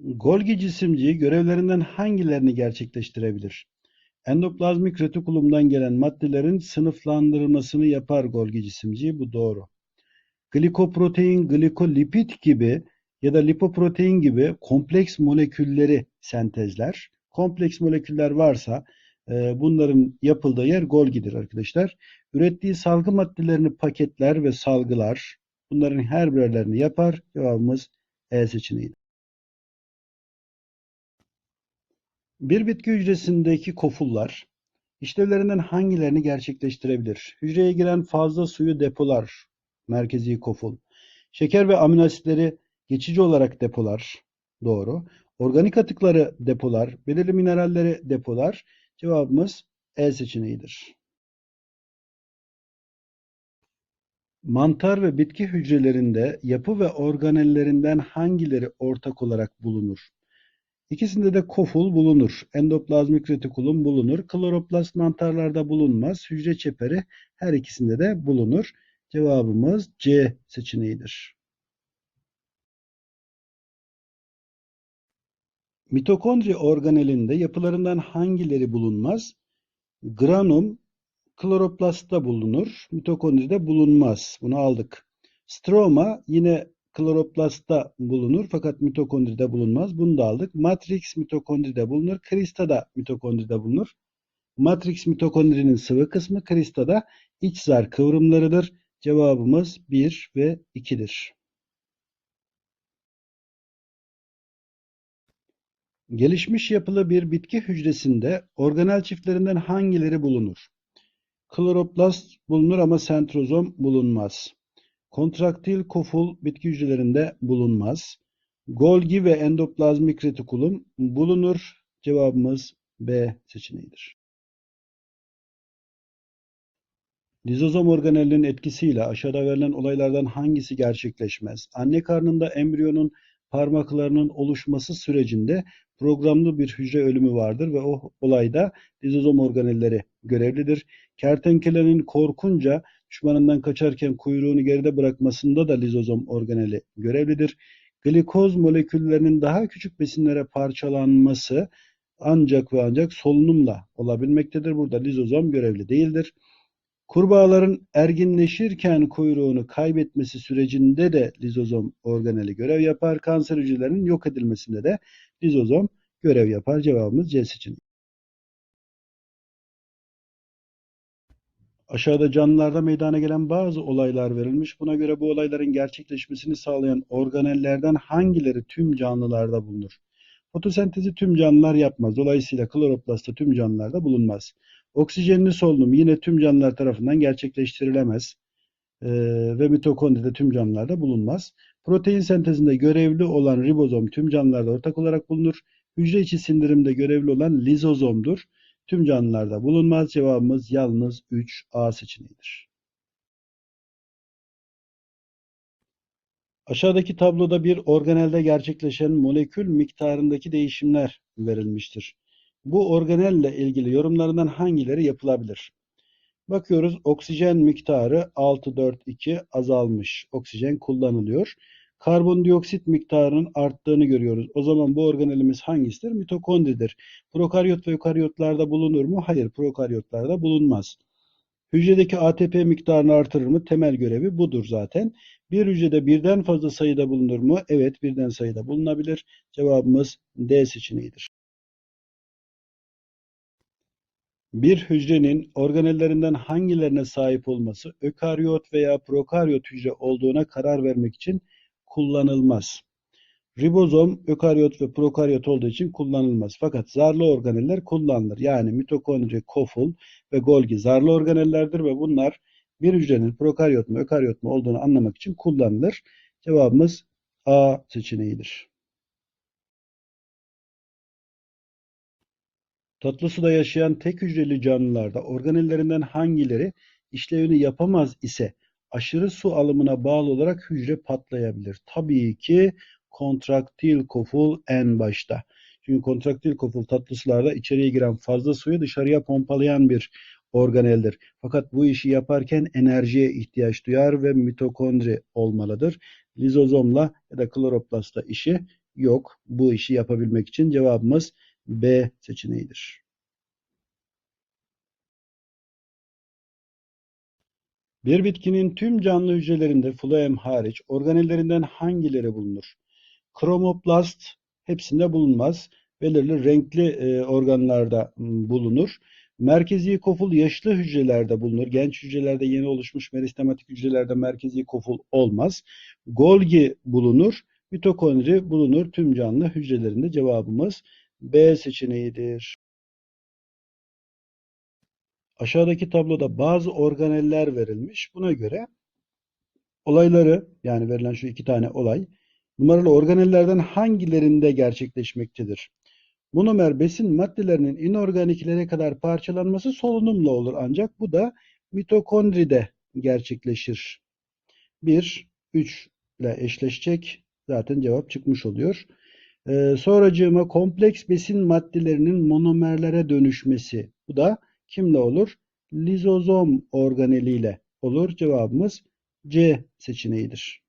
Golgi cisimciği görevlerinden hangilerini gerçekleştirebilir? Endoplazmik retikulumdan gelen maddelerin sınıflandırılmasını yapar Golgi cisimciği. Bu doğru. Glikoprotein, glikolipid gibi ya da lipoprotein gibi kompleks molekülleri sentezler. Kompleks moleküller varsa e, bunların yapıldığı yer Golgi'dir arkadaşlar. Ürettiği salgı maddelerini paketler ve salgılar. Bunların her birlerini yapar. Cevabımız E seçeneğidir. Bir bitki hücresindeki kofullar işlevlerinden hangilerini gerçekleştirebilir? Hücreye giren fazla suyu depolar, merkezi koful. Şeker ve amino asitleri geçici olarak depolar, doğru. Organik atıkları depolar, belirli mineralleri depolar. Cevabımız E seçeneğidir. Mantar ve bitki hücrelerinde yapı ve organellerinden hangileri ortak olarak bulunur? İkisinde de koful bulunur. Endoplazmik retikulum bulunur. Kloroplast mantarlarda bulunmaz. Hücre çeperi her ikisinde de bulunur. Cevabımız C seçeneğidir. Mitokondri organelinde yapılarından hangileri bulunmaz? Granum kloroplastta bulunur. Mitokondride bulunmaz. Bunu aldık. Stroma yine kloroplastta bulunur fakat mitokondride bulunmaz. Bunu da aldık. Matrix mitokondride bulunur. Krista da mitokondride bulunur. Matrix mitokondrinin sıvı kısmı, krista da iç zar kıvrımlarıdır. Cevabımız 1 ve 2'dir. Gelişmiş yapılı bir bitki hücresinde organel çiftlerinden hangileri bulunur? Kloroplast bulunur ama sentrozom bulunmaz. Kontraktil koful bitki hücrelerinde bulunmaz. Golgi ve endoplazmik retikulum bulunur. Cevabımız B seçeneğidir. Lizozom organelinin etkisiyle aşağıda verilen olaylardan hangisi gerçekleşmez? Anne karnında embriyonun parmaklarının oluşması sürecinde programlı bir hücre ölümü vardır ve o olayda lizozom organelleri görevlidir. Kertenkelenin korkunca düşmanından kaçarken kuyruğunu geride bırakmasında da lizozom organeli görevlidir. Glikoz moleküllerinin daha küçük besinlere parçalanması ancak ve ancak solunumla olabilmektedir. Burada lizozom görevli değildir. Kurbağaların erginleşirken kuyruğunu kaybetmesi sürecinde de lizozom organeli görev yapar. Kanser hücrelerinin yok edilmesinde de lizozom görev yapar. Cevabımız C seçeneği. Aşağıda canlılarda meydana gelen bazı olaylar verilmiş. Buna göre bu olayların gerçekleşmesini sağlayan organellerden hangileri tüm canlılarda bulunur? Fotosentezi tüm canlılar yapmaz. Dolayısıyla kloroplastta tüm canlılarda bulunmaz. Oksijenli solunum yine tüm canlılar tarafından gerçekleştirilemez. Ee, ve mitokondride tüm canlılarda bulunmaz. Protein sentezinde görevli olan ribozom tüm canlılarda ortak olarak bulunur. Hücre içi sindirimde görevli olan lizozomdur. Tüm canlılarda bulunmaz. Cevabımız yalnız 3A seçeneğidir. Aşağıdaki tabloda bir organelde gerçekleşen molekül miktarındaki değişimler verilmiştir. Bu organelle ilgili yorumlarından hangileri yapılabilir? Bakıyoruz oksijen miktarı 642 azalmış. Oksijen kullanılıyor. Karbondioksit miktarının arttığını görüyoruz. O zaman bu organelimiz hangisidir? Mitokondridir. Prokaryot ve ökaryotlarda bulunur mu? Hayır, prokaryotlarda bulunmaz. Hücredeki ATP miktarını artırır mı? Temel görevi budur zaten. Bir hücrede birden fazla sayıda bulunur mu? Evet, birden sayıda bulunabilir. Cevabımız D seçeneğidir. Bir hücrenin organellerinden hangilerine sahip olması ökaryot veya prokaryot hücre olduğuna karar vermek için kullanılmaz. Ribozom ökaryot ve prokaryot olduğu için kullanılmaz. Fakat zarlı organeller kullanılır. Yani mitokondri, koful ve golgi zarlı organellerdir ve bunlar bir hücrenin prokaryot mu ökaryot mu olduğunu anlamak için kullanılır. Cevabımız A seçeneğidir. Tatlı suda yaşayan tek hücreli canlılarda organellerinden hangileri işlevini yapamaz ise aşırı su alımına bağlı olarak hücre patlayabilir. Tabii ki kontraktil koful en başta. Çünkü kontraktil koful tatlı sularda içeriye giren fazla suyu dışarıya pompalayan bir organeldir. Fakat bu işi yaparken enerjiye ihtiyaç duyar ve mitokondri olmalıdır. Lizozomla ya da kloroplastla işi yok bu işi yapabilmek için. Cevabımız B seçeneğidir. Bir bitkinin tüm canlı hücrelerinde floem hariç organellerinden hangileri bulunur? Kromoplast hepsinde bulunmaz. Belirli renkli e, organlarda bulunur. Merkezi koful yaşlı hücrelerde bulunur. Genç hücrelerde yeni oluşmuş meristematik hücrelerde merkezi koful olmaz. Golgi bulunur. Mitokondri bulunur tüm canlı hücrelerinde. Cevabımız B seçeneğidir. Aşağıdaki tabloda bazı organeller verilmiş. Buna göre olayları yani verilen şu iki tane olay numaralı organellerden hangilerinde gerçekleşmektedir? Monomer besin maddelerinin inorganiklere kadar parçalanması solunumla olur ancak bu da mitokondride gerçekleşir. 1, 3 ile eşleşecek. Zaten cevap çıkmış oluyor. Ee, sonracığıma kompleks besin maddelerinin monomerlere dönüşmesi. Bu da kimle olur? Lizozom organeliyle olur. Cevabımız C seçeneğidir.